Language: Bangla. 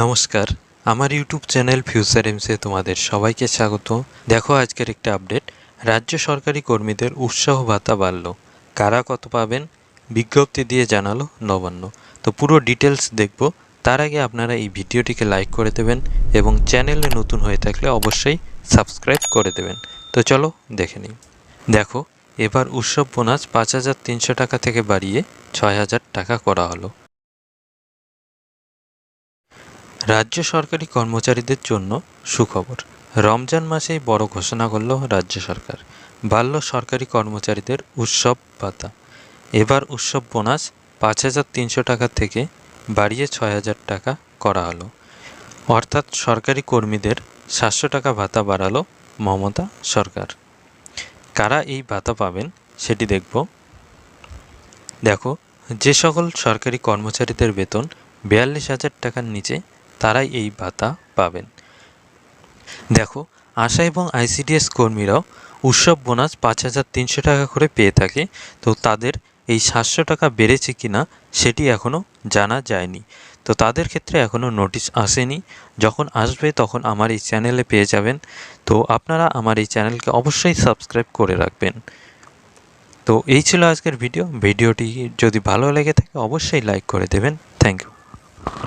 নমস্কার। আমার ইউটিউব চ্যানেল ফিউচার এমসে তোমাদের সবাইকে স্বাগত। দেখো আজকের একটা আপডেট। রাজ্য সরকারি কর্মীদের উৎসাহ ভাতা বাড়ল। কারা কত পাবেন? বিজ্ঞপ্তি দিয়ে জানালো নবান্ন। তো পুরো ডিটেলস দেখব। তার আগে আপনারা এই ভিডিওটিকে লাইক করে দেবেন এবং চ্যানেলে নতুন হয়ে থাকলে অবশ্যই সাবস্ক্রাইব করে দেবেন। তো চলো দেখে নিই। দেখো, এবার উৎসব বোনাস পাঁচ হাজার তিনশো টাকা থেকে বাড়িয়ে ছয় হাজার টাকা করা হলো। রাজ্য সরকারি কর্মচারীদের জন্য সুখবর। রমজান মাসেই বড় ঘোষণা করল রাজ্য সরকার। বাড়ল সরকারি কর্মচারীদের উৎসব ভাতা। এবার উৎসব বোনাস পাঁচ হাজার তিনশো টাকা থেকে বাড়িয়ে ছয় হাজার টাকা করা হলো। অর্থাৎ সরকারি কর্মীদের সাতশো টাকা ভাতা বাড়ালো মমতা সরকার। কারা এই ভাতা পাবেন সেটি দেখব। দেখো, যে সকল সরকারি কর্মচারীদের বেতন বিয়াল্লিশ হাজার টাকার নিচে তারাই এই ভাতা পাবেন। দেখো, আশা এবং আইসিডিএস কর্মীরাও উৎসব বোনাস পাঁচ হাজার তিনশো টাকা করে পেয়ে থাকে। তো তাদের এই সাতশো টাকা বেড়েছে কি না সেটি এখনও জানা যায়নি। তো তাদের ক্ষেত্রে এখনও নোটিশ আসেনি। যখন আসবে তখন আমার এই চ্যানেলে পেয়ে যাবেন। তো আপনারা আমার এই চ্যানেলকে অবশ্যই সাবস্ক্রাইব করে রাখবেন। তো এই ছিল আজকের ভিডিও। ভিডিওটি যদি ভালো লেগে থাকে অবশ্যই লাইক করে দেবেন। Thank you.